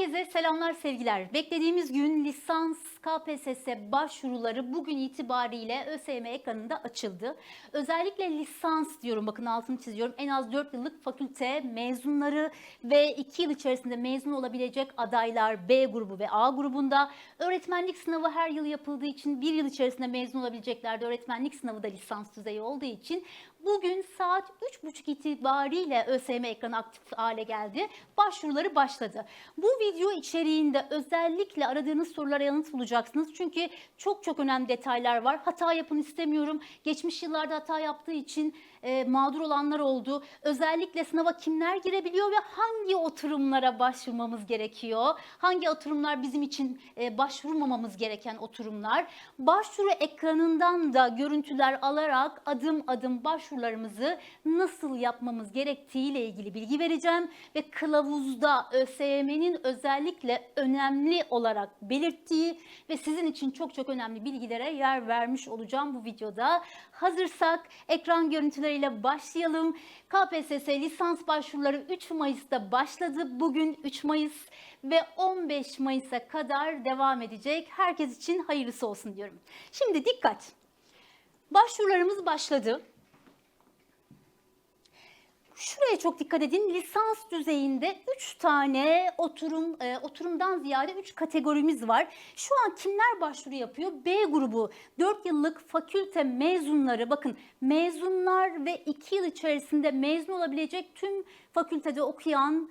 Herkese selamlar sevgiler. Beklediğimiz gün lisans KPSS başvuruları bugün itibariyle ÖSYM ekranında açıldı. Özellikle lisans diyorum bakın altını çiziyorum. En az 4 yıllık fakülte mezunları ve 2 yıl içerisinde mezun olabilecek adaylar B grubu ve A grubunda. Öğretmenlik sınavı her yıl yapıldığı için 1 yıl içerisinde mezun olabilecekler de öğretmenlik sınavı da lisans düzeyi olduğu için Bugün saat 3.30 itibariyle ÖSYM ekranı aktif hale geldi. Başvuruları başladı. Bu video içeriğinde özellikle aradığınız sorulara yanıt bulacaksınız. Çünkü çok çok önemli detaylar var. Hata yapın istemiyorum. Geçmiş yıllarda hata yaptığı için e, mağdur olanlar oldu. Özellikle sınava kimler girebiliyor ve hangi oturumlara başvurmamız gerekiyor? Hangi oturumlar bizim için e, başvurmamamız gereken oturumlar? Başvuru ekranından da görüntüler alarak adım adım başvurularımızı nasıl yapmamız gerektiğiyle ilgili bilgi vereceğim ve kılavuzda ÖSYM'nin özellikle önemli olarak belirttiği ve sizin için çok çok önemli bilgilere yer vermiş olacağım bu videoda. Hazırsak ekran görüntüleriyle başlayalım. KPSS lisans başvuruları 3 Mayıs'ta başladı. Bugün 3 Mayıs ve 15 Mayıs'a kadar devam edecek. Herkes için hayırlısı olsun diyorum. Şimdi dikkat. Başvurularımız başladı. Şuraya çok dikkat edin. Lisans düzeyinde 3 tane oturum e, oturumdan ziyade 3 kategorimiz var. Şu an kimler başvuru yapıyor? B grubu 4 yıllık fakülte mezunları. Bakın mezunlar ve 2 yıl içerisinde mezun olabilecek tüm fakültede okuyan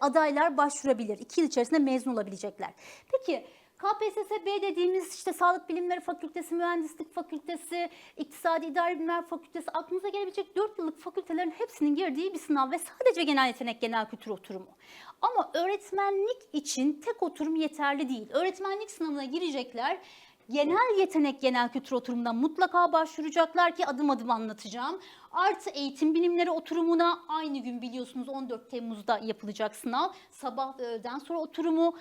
adaylar başvurabilir. 2 yıl içerisinde mezun olabilecekler. Peki KPSS dediğimiz işte Sağlık Bilimleri Fakültesi, Mühendislik Fakültesi, İktisadi İdari Bilimler Fakültesi aklınıza gelebilecek 4 yıllık fakültelerin hepsinin girdiği bir sınav ve sadece genel yetenek, genel kültür oturumu. Ama öğretmenlik için tek oturum yeterli değil. Öğretmenlik sınavına girecekler. Genel yetenek, genel kültür oturumuna mutlaka başvuracaklar ki adım adım anlatacağım. Artı eğitim bilimleri oturumuna aynı gün biliyorsunuz 14 Temmuz'da yapılacak sınav. Sabah ve öğleden sonra oturumu.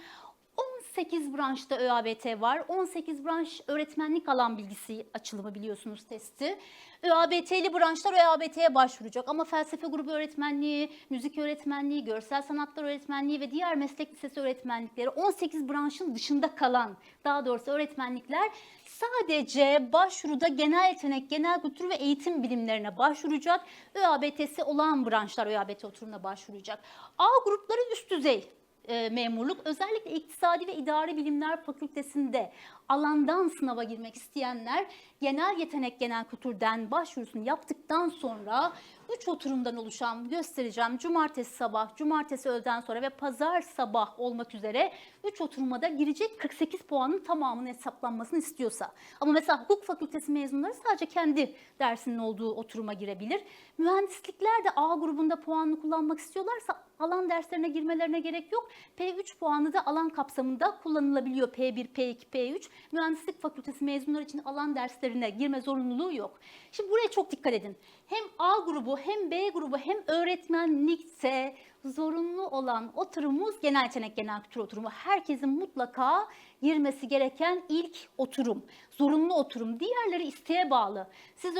18 branşta ÖABT var. 18 branş öğretmenlik alan bilgisi açılımı biliyorsunuz testi. ÖABT'li branşlar ÖABT'ye başvuracak ama felsefe grubu öğretmenliği, müzik öğretmenliği, görsel sanatlar öğretmenliği ve diğer meslek lisesi öğretmenlikleri 18 branşın dışında kalan daha doğrusu öğretmenlikler sadece başvuruda genel yetenek, genel kültür ve eğitim bilimlerine başvuracak. ÖABT'si olan branşlar ÖABT oturumuna başvuracak. A grupları üst düzey e, memurluk özellikle iktisadi ve idari bilimler fakültesinde alandan sınava girmek isteyenler genel yetenek genel kültürden başvurusunu yaptıktan sonra 3 oturumdan oluşan göstereceğim cumartesi sabah, cumartesi öğleden sonra ve pazar sabah olmak üzere 3 oturuma da girecek 48 puanın tamamının hesaplanmasını istiyorsa. Ama mesela hukuk fakültesi mezunları sadece kendi dersinin olduğu oturuma girebilir. Mühendislikler de A grubunda puanını kullanmak istiyorlarsa alan derslerine girmelerine gerek yok. P3 puanı da alan kapsamında kullanılabiliyor. P1, P2, P3. Mühendislik fakültesi mezunları için alan derslerine girme zorunluluğu yok. Şimdi buraya çok dikkat edin. Hem A grubu hem B grubu hem öğretmenlikse zorunlu olan oturumumuz genel yetenek genel kültür oturumu. Herkesin mutlaka girmesi gereken ilk oturum. Zorunlu oturum. Diğerleri isteğe bağlı. Siz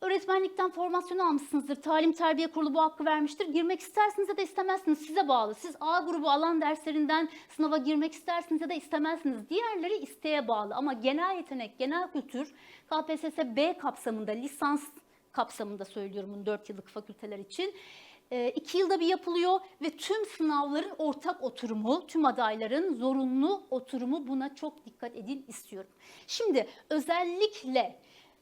öğretmenlikten formasyon almışsınızdır. Talim Terbiye Kurulu bu hakkı vermiştir. Girmek istersiniz ya da istemezsiniz. Size bağlı. Siz A grubu alan derslerinden sınava girmek istersiniz ya da istemezsiniz. Diğerleri isteğe bağlı. Ama genel yetenek, genel kültür KPSS B kapsamında, lisans kapsamında söylüyorum bunu 4 yıllık fakülteler için. 2 yılda bir yapılıyor ve tüm sınavların ortak oturumu, tüm adayların zorunlu oturumu buna çok dikkat edin istiyorum. Şimdi özellikle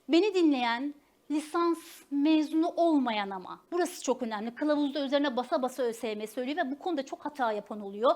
beni dinleyen lisans mezunu olmayan ama burası çok önemli. Kılavuzda üzerine basa basa ÖSYM söylüyor ve bu konuda çok hata yapan oluyor.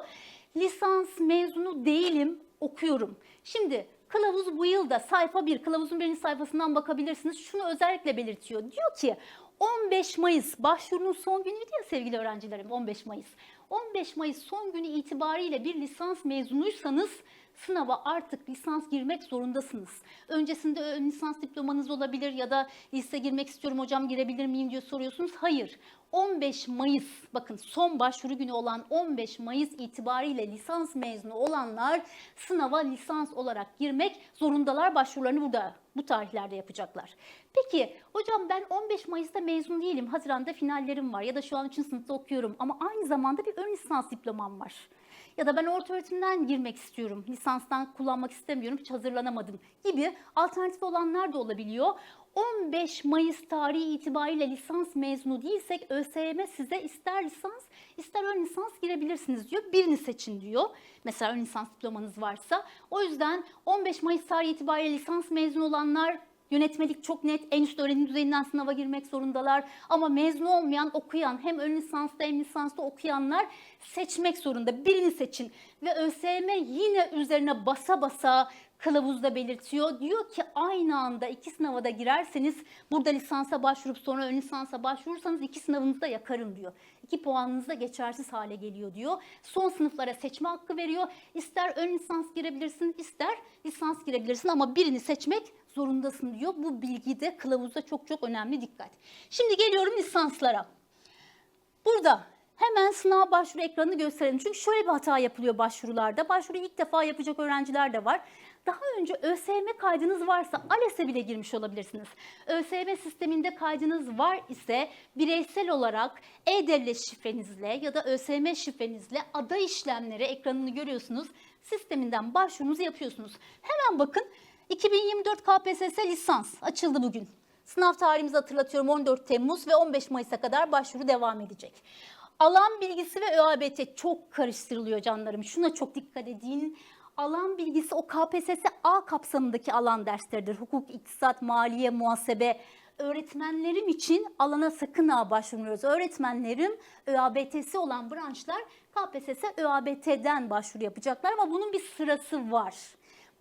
Lisans mezunu değilim, okuyorum. Şimdi kılavuz bu yılda sayfa 1, kılavuzun birinci sayfasından bakabilirsiniz. Şunu özellikle belirtiyor. Diyor ki 15 Mayıs başvurunun son günüydü ya sevgili öğrencilerim 15 Mayıs. 15 Mayıs son günü itibariyle bir lisans mezunuysanız sınava artık lisans girmek zorundasınız. Öncesinde ön lisans diplomanız olabilir ya da lise girmek istiyorum hocam girebilir miyim diye soruyorsunuz. Hayır. 15 Mayıs bakın son başvuru günü olan 15 Mayıs itibariyle lisans mezunu olanlar sınava lisans olarak girmek zorundalar. Başvurularını burada bu tarihlerde yapacaklar. Peki hocam ben 15 Mayıs'ta mezun değilim. Haziran'da finallerim var ya da şu an 3. sınıfta okuyorum ama aynı zamanda bir ön lisans diplomam var. ya da ben orta öğretimden girmek istiyorum. Lisanstan kullanmak istemiyorum. Hiç hazırlanamadım gibi alternatif olanlar da olabiliyor. 15 Mayıs tarihi itibariyle lisans mezunu değilsek ÖSYM size ister lisans ister ön lisans girebilirsiniz diyor. Birini seçin diyor. Mesela ön lisans diplomanız varsa. O yüzden 15 Mayıs tarihi itibariyle lisans mezunu olanlar Yönetmelik çok net en üst öğrenim düzeyinden sınava girmek zorundalar. Ama mezun olmayan, okuyan hem ön lisansta hem lisansta okuyanlar seçmek zorunda. Birini seçin. Ve ÖSYM yine üzerine basa basa kılavuzda belirtiyor. Diyor ki aynı anda iki sınava da girerseniz burada lisansa başvurup sonra ön lisansa başvurursanız iki sınavınızı da yakarım diyor. İki puanınız da geçersiz hale geliyor diyor. Son sınıflara seçme hakkı veriyor. İster ön lisans girebilirsin ister lisans girebilirsin ama birini seçmek zorundasın diyor. Bu bilgi de kılavuzda çok çok önemli dikkat. Şimdi geliyorum lisanslara. Burada hemen sınav başvuru ekranını gösterelim. Çünkü şöyle bir hata yapılıyor başvurularda. Başvuru ilk defa yapacak öğrenciler de var. Daha önce ÖSYM kaydınız varsa ALES'e bile girmiş olabilirsiniz. ÖSYM sisteminde kaydınız var ise bireysel olarak E-Devlet şifrenizle ya da ÖSYM şifrenizle aday işlemleri ekranını görüyorsunuz. Sisteminden başvurunuzu yapıyorsunuz. Hemen bakın 2024 KPSS lisans açıldı bugün. Sınav tarihimizi hatırlatıyorum 14 Temmuz ve 15 Mayıs'a kadar başvuru devam edecek. Alan bilgisi ve ÖABT çok karıştırılıyor canlarım. Şuna çok dikkat edin. Alan bilgisi o KPSS A kapsamındaki alan dersleridir. Hukuk, iktisat, maliye, muhasebe. Öğretmenlerim için alana sakın ha başvurmuyoruz. Öğretmenlerim ÖABT'si olan branşlar KPSS ÖABT'den başvuru yapacaklar ama bunun bir sırası var.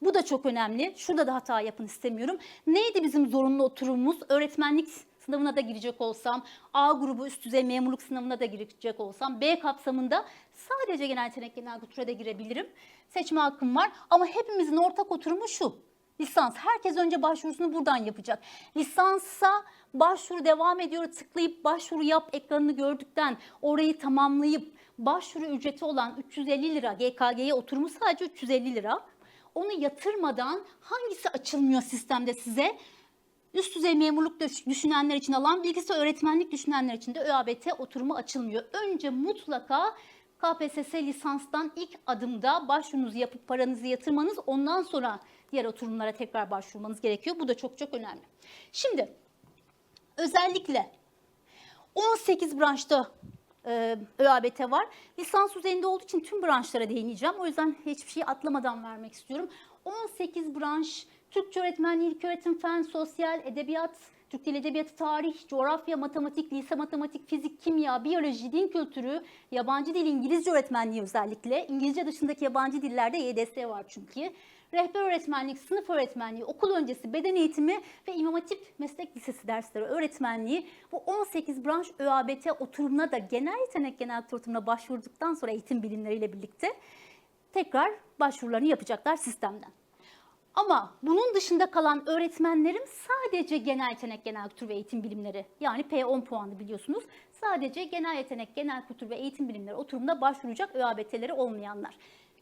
Bu da çok önemli. Şurada da hata yapın istemiyorum. Neydi bizim zorunlu oturumumuz? Öğretmenlik sınavına da girecek olsam, A grubu üst düzey memurluk sınavına da girecek olsam, B kapsamında sadece genel yetenek genel kültüre de girebilirim. Seçme hakkım var ama hepimizin ortak oturumu şu. Lisans. Herkes önce başvurusunu buradan yapacak. Lisansa başvuru devam ediyor tıklayıp başvuru yap ekranını gördükten orayı tamamlayıp başvuru ücreti olan 350 lira GKG'ye oturumu sadece 350 lira. Onu yatırmadan hangisi açılmıyor sistemde size? Üst düzey memurluk düş- düşünenler için alan bilgisi, öğretmenlik düşünenler için de ÖABT oturumu açılmıyor. Önce mutlaka KPSS lisanstan ilk adımda başvurunuzu yapıp paranızı yatırmanız ondan sonra diğer oturumlara tekrar başvurmanız gerekiyor. Bu da çok çok önemli. Şimdi özellikle 18 branşta e, ÖABT var. Lisans düzeyinde olduğu için tüm branşlara değineceğim. O yüzden hiçbir şeyi atlamadan vermek istiyorum. 18 branş Türkçe öğretmenliği, ilköğretim, fen, sosyal, edebiyat, Türk Dili Edebiyatı, tarih, coğrafya, matematik, lise matematik, fizik, kimya, biyoloji, din kültürü, yabancı dil, İngilizce öğretmenliği özellikle. İngilizce dışındaki yabancı dillerde YDS var çünkü. Rehber öğretmenlik, sınıf öğretmenliği, okul öncesi beden eğitimi ve İmam Hatip Meslek Lisesi dersleri öğretmenliği bu 18 branş ÖABT oturumuna da genel yetenek genel oturumuna başvurduktan sonra eğitim bilimleriyle birlikte tekrar başvurularını yapacaklar sistemden. Ama bunun dışında kalan öğretmenlerim sadece genel yetenek, genel kültür ve eğitim bilimleri yani P10 puanı biliyorsunuz. Sadece genel yetenek, genel kültür ve eğitim bilimleri oturumda başvuracak ÖABT'leri olmayanlar.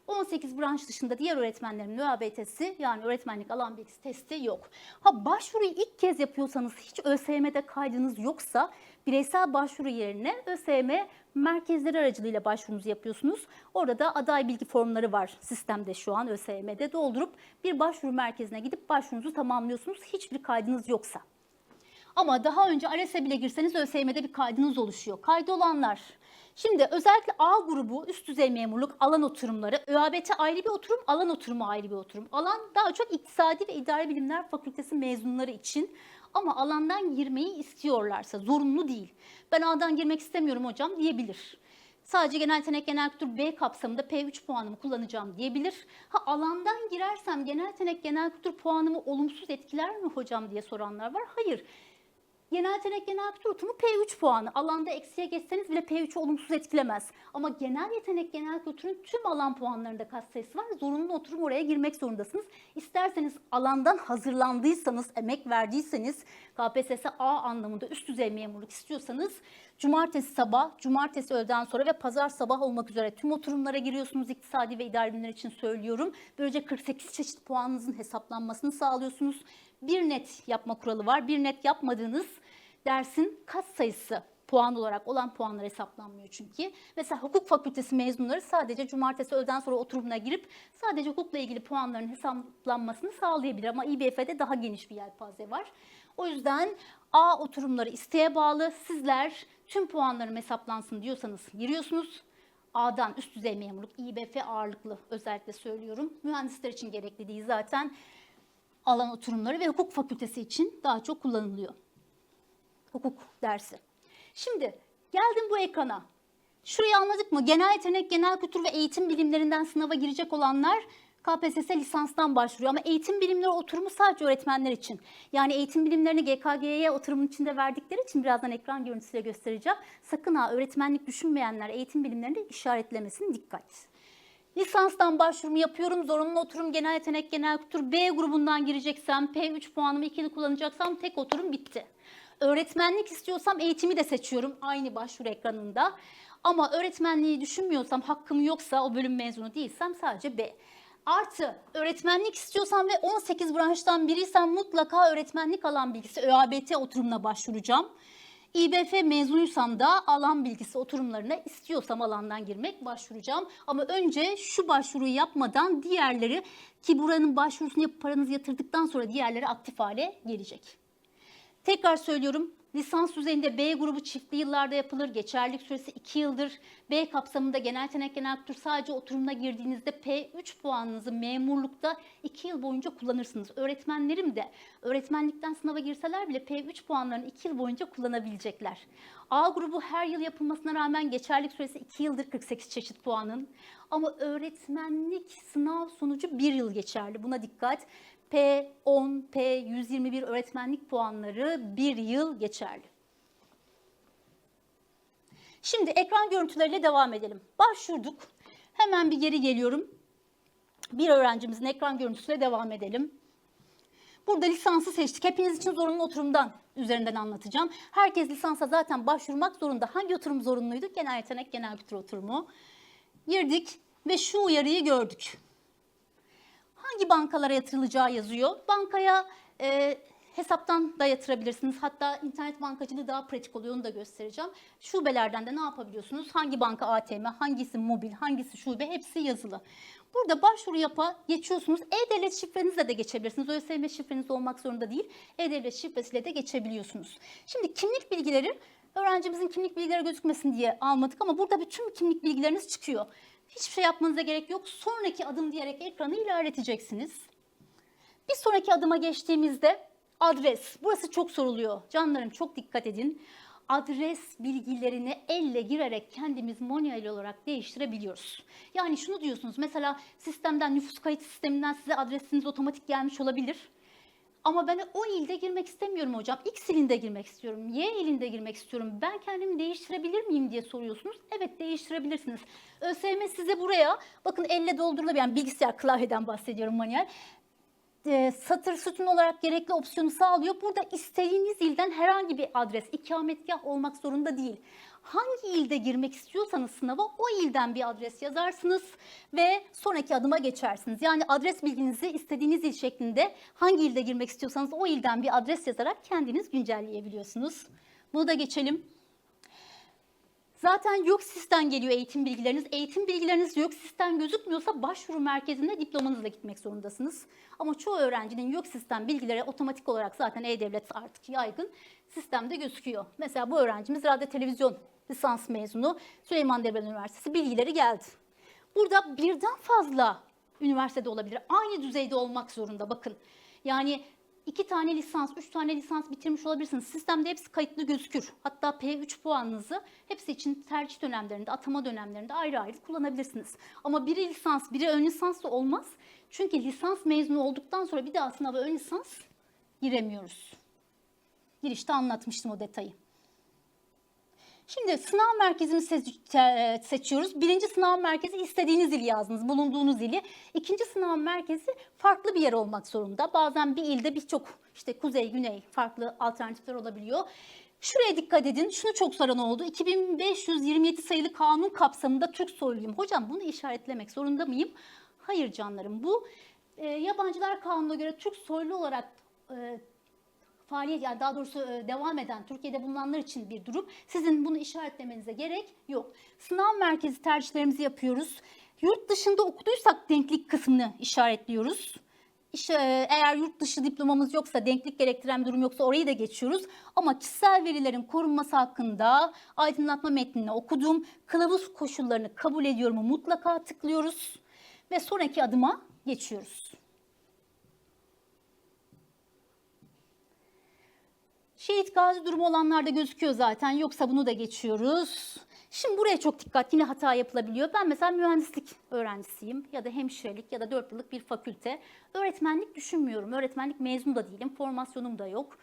18 branş dışında diğer öğretmenlerin ÖABT'si yani öğretmenlik alan bilgisi testi yok. Ha başvuruyu ilk kez yapıyorsanız hiç ÖSYM'de kaydınız yoksa bireysel başvuru yerine ÖSYM merkezleri aracılığıyla başvurunuzu yapıyorsunuz. Orada da aday bilgi formları var sistemde şu an ÖSYM'de doldurup bir başvuru merkezine gidip başvurunuzu tamamlıyorsunuz hiçbir kaydınız yoksa. Ama daha önce ALES'e bile girseniz ÖSYM'de bir kaydınız oluşuyor. Kaydı olanlar. Şimdi özellikle A grubu üst düzey memurluk alan oturumları, ÖABT ayrı bir oturum, alan oturumu ayrı bir oturum. Alan daha çok iktisadi ve idari bilimler fakültesi mezunları için ama alandan girmeyi istiyorlarsa zorunlu değil. Ben A'dan girmek istemiyorum hocam diyebilir. Sadece genel yetenek genel kültür B kapsamında P3 puanımı kullanacağım diyebilir. Ha alandan girersem genel yetenek genel kültür puanımı olumsuz etkiler mi hocam diye soranlar var. Hayır. Genel yetenek genel kültür oturumu P3 puanı. Alanda eksiye geçseniz bile P3'ü olumsuz etkilemez. Ama genel yetenek genel kültürün tüm alan puanlarında katsayısı var. Zorunlu oturum oraya girmek zorundasınız. İsterseniz alandan hazırlandıysanız, emek verdiyseniz, KPSS A anlamında üst düzey memurluk istiyorsanız cumartesi sabah, cumartesi öğleden sonra ve pazar sabah olmak üzere tüm oturumlara giriyorsunuz. İktisadi ve idari bilimler için söylüyorum. Böylece 48 çeşit puanınızın hesaplanmasını sağlıyorsunuz. Bir net yapma kuralı var. Bir net yapmadığınız dersin kat sayısı puan olarak olan puanlar hesaplanmıyor çünkü. Mesela hukuk fakültesi mezunları sadece cumartesi öğleden sonra oturumuna girip sadece hukukla ilgili puanların hesaplanmasını sağlayabilir ama İBF'de daha geniş bir yelpaze var. O yüzden A oturumları isteğe bağlı. Sizler tüm puanların hesaplansın diyorsanız giriyorsunuz. A'dan üst düzey memurluk, İBF ağırlıklı özellikle söylüyorum. Mühendisler için gerekli değil zaten alan oturumları ve hukuk fakültesi için daha çok kullanılıyor. Hukuk dersi. Şimdi geldim bu ekrana. Şurayı anladık mı? Genel yetenek, genel kültür ve eğitim bilimlerinden sınava girecek olanlar KPSS lisanstan başvuruyor. Ama eğitim bilimleri oturumu sadece öğretmenler için. Yani eğitim bilimlerini GKG'ye oturumun içinde verdikleri için birazdan ekran görüntüsüyle göstereceğim. Sakın ha öğretmenlik düşünmeyenler eğitim bilimlerini işaretlemesin dikkat. Lisanstan başvurumu yapıyorum. Zorunlu oturum genel yetenek, genel kültür B grubundan gireceksem, P3 puanımı ikili kullanacaksam tek oturum bitti. Öğretmenlik istiyorsam eğitimi de seçiyorum aynı başvuru ekranında. Ama öğretmenliği düşünmüyorsam, hakkım yoksa, o bölüm mezunu değilsem sadece B. Artı öğretmenlik istiyorsam ve 18 branştan biriysem mutlaka öğretmenlik alan bilgisi ÖABT oturumuna başvuracağım. İBF mezunuysam da alan bilgisi oturumlarına istiyorsam alandan girmek başvuracağım. Ama önce şu başvuruyu yapmadan diğerleri ki buranın başvurusunu yapıp paranızı yatırdıktan sonra diğerleri aktif hale gelecek. Tekrar söylüyorum. Lisans düzeyinde B grubu çiftli yıllarda yapılır. Geçerlilik süresi 2 yıldır. B kapsamında genel yetenek genel kültür sadece oturumuna girdiğinizde P3 puanınızı memurlukta 2 yıl boyunca kullanırsınız. Öğretmenlerim de öğretmenlikten sınava girseler bile P3 puanlarını 2 yıl boyunca kullanabilecekler. A grubu her yıl yapılmasına rağmen geçerlilik süresi 2 yıldır 48 çeşit puanın. Ama öğretmenlik sınav sonucu 1 yıl geçerli. Buna dikkat. P10, P121 öğretmenlik puanları bir yıl geçerli. Şimdi ekran görüntüleriyle devam edelim. Başvurduk. Hemen bir geri geliyorum. Bir öğrencimizin ekran görüntüsüyle devam edelim. Burada lisansı seçtik. Hepiniz için zorunlu oturumdan üzerinden anlatacağım. Herkes lisansa zaten başvurmak zorunda. Hangi oturum zorunluydu? Genel yetenek, genel kültür oturumu. Girdik ve şu uyarıyı gördük hangi bankalara yatırılacağı yazıyor. Bankaya e, hesaptan da yatırabilirsiniz. Hatta internet bankacılığı daha pratik oluyor onu da göstereceğim. Şubelerden de ne yapabiliyorsunuz? Hangi banka ATM, hangisi mobil, hangisi şube hepsi yazılı. Burada başvuru yapa geçiyorsunuz. E-Devlet şifrenizle de geçebilirsiniz. ÖSYM şifreniz olmak zorunda değil. E-Devlet şifresiyle de geçebiliyorsunuz. Şimdi kimlik bilgileri öğrencimizin kimlik bilgileri gözükmesin diye almadık ama burada bütün kimlik bilgileriniz çıkıyor. Hiçbir şey yapmanıza gerek yok. Sonraki adım diyerek ekranı ilerleteceksiniz. Bir sonraki adıma geçtiğimizde adres. Burası çok soruluyor. Canlarım çok dikkat edin. Adres bilgilerini elle girerek kendimiz manuel olarak değiştirebiliyoruz. Yani şunu diyorsunuz mesela sistemden nüfus kayıt sisteminden size adresiniz otomatik gelmiş olabilir. Ama ben o ilde girmek istemiyorum hocam. X ilinde girmek istiyorum. Y ilinde girmek istiyorum. Ben kendimi değiştirebilir miyim diye soruyorsunuz. Evet değiştirebilirsiniz. ÖSYM size buraya bakın elle doldurulabilir. Yani bilgisayar klavyeden bahsediyorum manuel. E, satır sütun olarak gerekli opsiyonu sağlıyor. Burada istediğiniz ilden herhangi bir adres, ikametgah olmak zorunda değil. Hangi ilde girmek istiyorsanız sınava o ilden bir adres yazarsınız ve sonraki adıma geçersiniz. Yani adres bilginizi istediğiniz il şeklinde hangi ilde girmek istiyorsanız o ilden bir adres yazarak kendiniz güncelleyebiliyorsunuz. Bunu da geçelim. Zaten YÖKSİS'ten geliyor eğitim bilgileriniz. Eğitim bilgileriniz YÖKSİS'ten gözükmüyorsa başvuru merkezine diplomanızla gitmek zorundasınız. Ama çoğu öğrencinin YÖKSİS'ten bilgileri otomatik olarak zaten E-Devlet artık yaygın sistemde gözüküyor. Mesela bu öğrencimiz radyo televizyon lisans mezunu Süleyman Demirel Üniversitesi bilgileri geldi. Burada birden fazla üniversitede olabilir. Aynı düzeyde olmak zorunda bakın. Yani iki tane lisans, üç tane lisans bitirmiş olabilirsiniz. Sistemde hepsi kayıtlı gözükür. Hatta P3 puanınızı hepsi için tercih dönemlerinde, atama dönemlerinde ayrı ayrı kullanabilirsiniz. Ama biri lisans, biri ön lisans da olmaz. Çünkü lisans mezunu olduktan sonra bir daha sınava ön lisans giremiyoruz. Girişte anlatmıştım o detayı. Şimdi sınav merkezini seç- seçiyoruz. Birinci sınav merkezi istediğiniz ili yazdınız, bulunduğunuz ili. İkinci sınav merkezi farklı bir yer olmak zorunda. Bazen bir ilde birçok işte kuzey, güney farklı alternatifler olabiliyor. Şuraya dikkat edin. Şunu çok soran oldu. 2527 sayılı kanun kapsamında Türk soyluyum. Hocam bunu işaretlemek zorunda mıyım? Hayır canlarım. Bu e, yabancılar kanununa göre Türk soylu olarak e, faaliyet yani daha doğrusu e, devam eden Türkiye'de bulunanlar için bir durum. Sizin bunu işaretlemenize gerek yok. Sınav merkezi tercihlerimizi yapıyoruz. Yurt dışında okuduysak denklik kısmını işaretliyoruz. İşte e, eğer yurt dışı diplomamız yoksa, denklik gerektiren bir durum yoksa orayı da geçiyoruz. Ama kişisel verilerin korunması hakkında aydınlatma metnini okudum. Kılavuz koşullarını kabul ediyorumu mutlaka tıklıyoruz. Ve sonraki adıma geçiyoruz. Şehit gazi durumu olanlarda gözüküyor zaten. Yoksa bunu da geçiyoruz. Şimdi buraya çok dikkat. Yine hata yapılabiliyor. Ben mesela mühendislik öğrencisiyim ya da hemşirelik ya da 4 yıllık bir fakülte. Öğretmenlik düşünmüyorum. Öğretmenlik mezunu da değilim. Formasyonum da yok.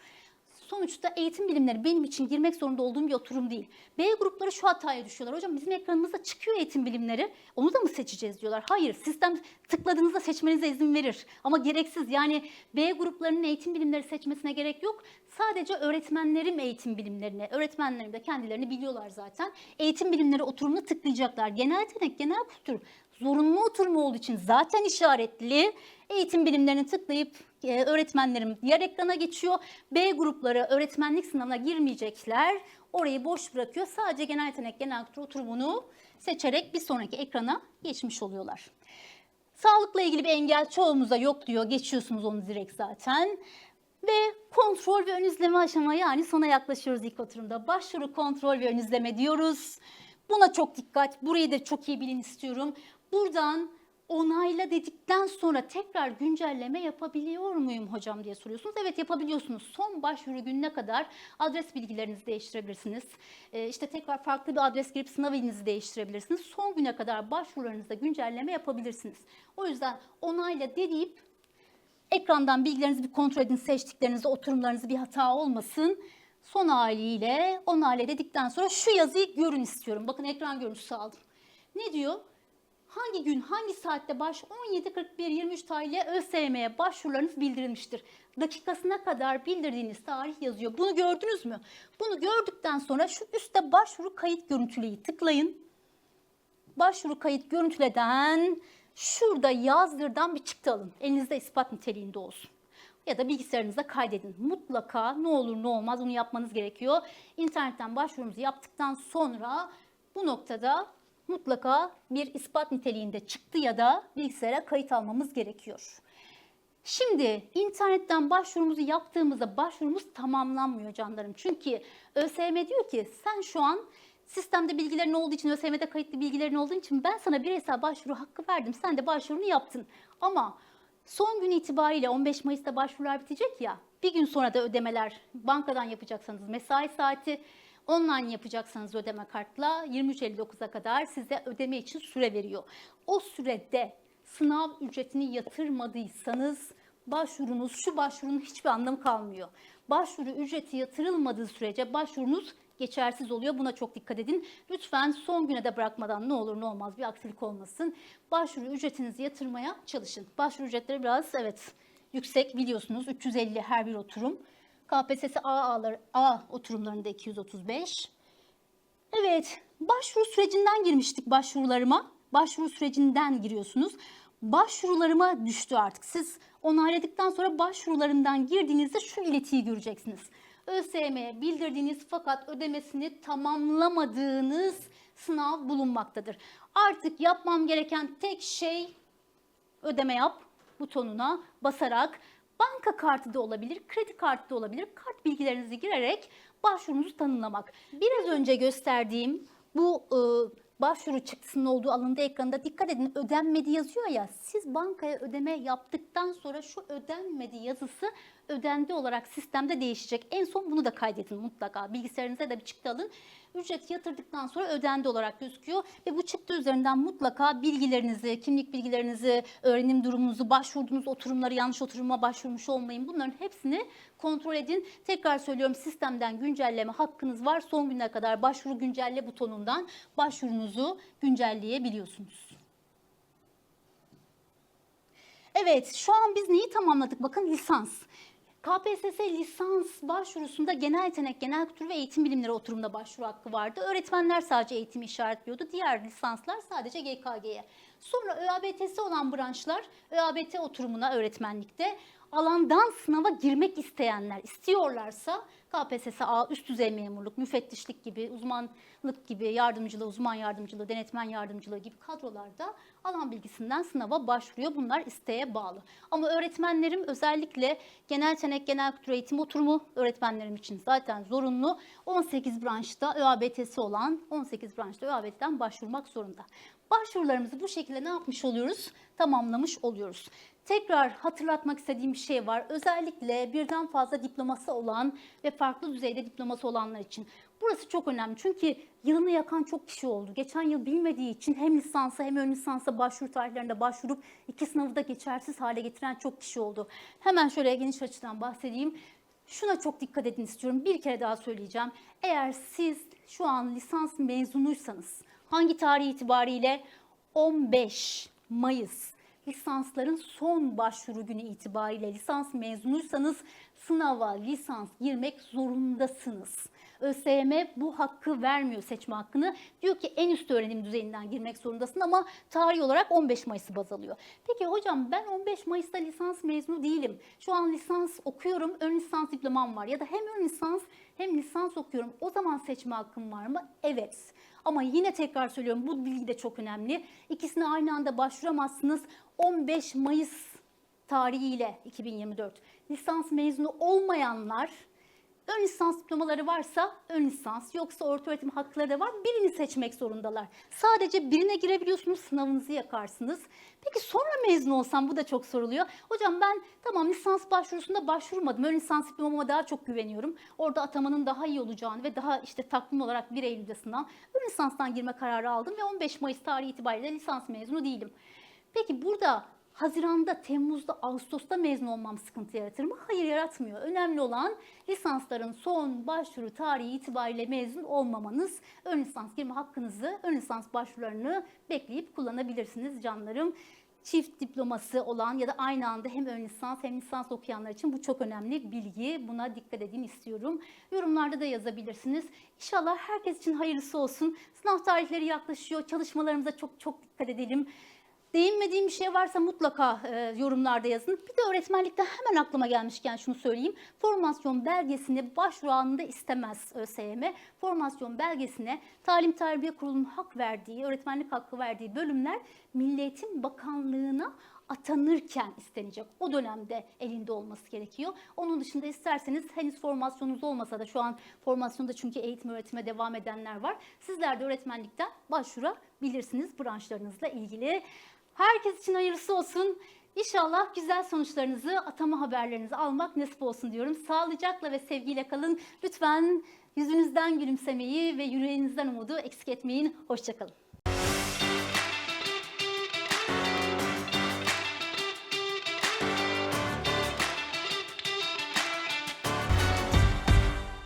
Sonuçta eğitim bilimleri benim için girmek zorunda olduğum bir oturum değil. B grupları şu hataya düşüyorlar. Hocam bizim ekranımızda çıkıyor eğitim bilimleri. Onu da mı seçeceğiz diyorlar. Hayır sistem tıkladığınızda seçmenize izin verir. Ama gereksiz yani B gruplarının eğitim bilimleri seçmesine gerek yok. Sadece öğretmenlerim eğitim bilimlerini, öğretmenlerim de kendilerini biliyorlar zaten. Eğitim bilimleri oturumunu tıklayacaklar. Genel yetenek, genel kültür zorunlu oturumu olduğu için zaten işaretli. Eğitim bilimlerini tıklayıp e, öğretmenlerim diğer ekrana geçiyor. B grupları öğretmenlik sınavına girmeyecekler. Orayı boş bırakıyor. Sadece genel yetenek, genel kültür oturumunu seçerek bir sonraki ekrana geçmiş oluyorlar. Sağlıkla ilgili bir engel çoğumuza yok diyor. Geçiyorsunuz onu direkt zaten. Ve kontrol ve ön izleme aşama yani sona yaklaşıyoruz ilk oturumda. Başvuru, kontrol ve ön izleme diyoruz. Buna çok dikkat. Burayı da çok iyi bilin istiyorum. Buradan onayla dedikten sonra tekrar güncelleme yapabiliyor muyum hocam diye soruyorsunuz. Evet yapabiliyorsunuz. Son başvuru gününe kadar adres bilgilerinizi değiştirebilirsiniz. Ee, işte tekrar farklı bir adres girip sınav ilinizi değiştirebilirsiniz. Son güne kadar başvurularınızda güncelleme yapabilirsiniz. O yüzden onayla deyip ekrandan bilgilerinizi bir kontrol edin. Seçtiklerinizde oturumlarınızı bir hata olmasın. Son haliyle onayla dedikten sonra şu yazıyı görün istiyorum. Bakın ekran görüntüsü aldım. Ne diyor? Hangi gün, hangi saatte baş 17.41.23 tarihli ÖSYM'ye başvurularınız bildirilmiştir. Dakikasına kadar bildirdiğiniz tarih yazıyor. Bunu gördünüz mü? Bunu gördükten sonra şu üstte başvuru kayıt görüntüleyi tıklayın. Başvuru kayıt görüntüleden şurada yazdırdan bir çıktı alın. Elinizde ispat niteliğinde olsun. Ya da bilgisayarınıza kaydedin. Mutlaka ne olur ne olmaz bunu yapmanız gerekiyor. İnternetten başvurumuzu yaptıktan sonra bu noktada mutlaka bir ispat niteliğinde çıktı ya da bilgisayara kayıt almamız gerekiyor. Şimdi internetten başvurumuzu yaptığımızda başvurumuz tamamlanmıyor canlarım. Çünkü ÖSYM diyor ki sen şu an sistemde bilgilerin olduğu için, ÖSYM'de kayıtlı bilgilerin olduğu için ben sana bireysel başvuru hakkı verdim. Sen de başvurunu yaptın. Ama son gün itibariyle 15 Mayıs'ta başvurular bitecek ya. Bir gün sonra da ödemeler bankadan yapacaksanız mesai saati Online yapacaksanız ödeme kartla 23.59'a kadar size ödeme için süre veriyor. O sürede sınav ücretini yatırmadıysanız başvurunuz, şu başvurunun hiçbir anlamı kalmıyor. Başvuru ücreti yatırılmadığı sürece başvurunuz geçersiz oluyor. Buna çok dikkat edin. Lütfen son güne de bırakmadan ne olur ne olmaz bir aksilik olmasın. Başvuru ücretinizi yatırmaya çalışın. Başvuru ücretleri biraz evet yüksek biliyorsunuz 350 her bir oturum. KPSS A, A oturumlarında 235. Evet, başvuru sürecinden girmiştik başvurularıma. Başvuru sürecinden giriyorsunuz. Başvurularıma düştü artık. Siz onayladıktan sonra başvurularımdan girdiğinizde şu iletiyi göreceksiniz. ÖSYM'ye bildirdiğiniz fakat ödemesini tamamlamadığınız sınav bulunmaktadır. Artık yapmam gereken tek şey ödeme yap butonuna basarak Banka kartı da olabilir, kredi kartı da olabilir. Kart bilgilerinizi girerek başvurunuzu tanımlamak. Biraz önce gösterdiğim bu e, başvuru çıktısının olduğu alanda ekranda dikkat edin ödenmedi yazıyor ya. Siz bankaya ödeme yaptıktan sonra şu ödenmedi yazısı ödendi olarak sistemde değişecek. En son bunu da kaydedin mutlaka. Bilgisayarınıza da bir çıktı alın. Ücret yatırdıktan sonra ödendi olarak gözüküyor ve bu çıktı üzerinden mutlaka bilgilerinizi, kimlik bilgilerinizi, öğrenim durumunuzu, başvurduğunuz oturumları yanlış oturuma başvurmuş olmayın. Bunların hepsini kontrol edin. Tekrar söylüyorum sistemden güncelleme hakkınız var. Son güne kadar başvuru güncelle butonundan başvurunuzu güncelleyebiliyorsunuz. Evet, şu an biz neyi tamamladık? Bakın lisans. KPSS lisans başvurusunda genel yetenek, genel kültür ve eğitim bilimleri oturumda başvuru hakkı vardı. Öğretmenler sadece eğitimi işaretliyordu. Diğer lisanslar sadece GKG'ye. Sonra ÖABT'si olan branşlar ÖABT oturumuna öğretmenlikte alandan sınava girmek isteyenler istiyorlarsa KPSS A üst düzey memurluk, müfettişlik gibi, uzmanlık gibi, yardımcılığı, uzman yardımcılığı, denetmen yardımcılığı gibi kadrolarda alan bilgisinden sınava başvuruyor. Bunlar isteğe bağlı. Ama öğretmenlerim özellikle genel yetenek, genel kültür eğitim oturumu öğretmenlerim için zaten zorunlu. 18 branşta ÖABT'si olan 18 branşta ÖABT'den başvurmak zorunda. Başvurularımızı bu şekilde ne yapmış oluyoruz? Tamamlamış oluyoruz. Tekrar hatırlatmak istediğim bir şey var. Özellikle birden fazla diploması olan ve farklı düzeyde diploması olanlar için. Burası çok önemli çünkü yılını yakan çok kişi oldu. Geçen yıl bilmediği için hem lisansa hem ön lisansa başvuru tarihlerinde başvurup iki sınavı da geçersiz hale getiren çok kişi oldu. Hemen şöyle geniş açıdan bahsedeyim. Şuna çok dikkat edin istiyorum. Bir kere daha söyleyeceğim. Eğer siz şu an lisans mezunuysanız hangi tarih itibariyle 15 Mayıs lisansların son başvuru günü itibariyle lisans mezunuysanız sınava lisans girmek zorundasınız. ÖSYM bu hakkı vermiyor seçme hakkını. Diyor ki en üst öğrenim düzeyinden girmek zorundasın ama tarih olarak 15 Mayıs'ı baz alıyor. Peki hocam ben 15 Mayıs'ta lisans mezunu değilim. Şu an lisans okuyorum, ön lisans diplomam var ya da hem ön lisans hem lisans okuyorum. O zaman seçme hakkım var mı? Evet. Ama yine tekrar söylüyorum bu bilgi de çok önemli. İkisine aynı anda başvuramazsınız. 15 Mayıs tarihiyle 2024 lisans mezunu olmayanlar ön lisans diplomaları varsa ön lisans yoksa orta öğretim hakları da var. Birini seçmek zorundalar. Sadece birine girebiliyorsunuz sınavınızı yakarsınız. Peki sonra mezun olsam bu da çok soruluyor. Hocam ben tamam lisans başvurusunda başvurmadım. Ön lisans diplomama daha çok güveniyorum. Orada atamanın daha iyi olacağını ve daha işte takvim olarak 1 Eylül'de sınav. Ön lisanstan girme kararı aldım ve 15 Mayıs tarihi itibariyle lisans mezunu değilim. Peki burada Haziranda, Temmuz'da, Ağustos'ta mezun olmam sıkıntı yaratır mı? Hayır yaratmıyor. Önemli olan lisansların son başvuru tarihi itibariyle mezun olmamanız. Ön lisans girme hakkınızı, ön lisans başvurularını bekleyip kullanabilirsiniz canlarım. Çift diploması olan ya da aynı anda hem ön lisans hem lisans okuyanlar için bu çok önemli bilgi. Buna dikkat edin istiyorum. Yorumlarda da yazabilirsiniz. İnşallah herkes için hayırlısı olsun. Sınav tarihleri yaklaşıyor. Çalışmalarımıza çok çok dikkat edelim. Değinmediğim bir şey varsa mutlaka e, yorumlarda yazın. Bir de öğretmenlikte hemen aklıma gelmişken şunu söyleyeyim. Formasyon belgesini başvuru anında istemez ÖSYM. Formasyon belgesine Talim Terbiye Kurulu'nun hak verdiği, öğretmenlik hakkı verdiği bölümler Milli Eğitim Bakanlığı'na atanırken istenecek. O dönemde elinde olması gerekiyor. Onun dışında isterseniz henüz formasyonunuz olmasa da şu an formasyonda çünkü eğitim öğretime devam edenler var. Sizler de öğretmenlikten başvurabilirsiniz branşlarınızla ilgili. Herkes için hayırlısı olsun. İnşallah güzel sonuçlarınızı, atama haberlerinizi almak nasip olsun diyorum. Sağlıcakla ve sevgiyle kalın. Lütfen yüzünüzden gülümsemeyi ve yüreğinizden umudu eksik etmeyin. Hoşçakalın.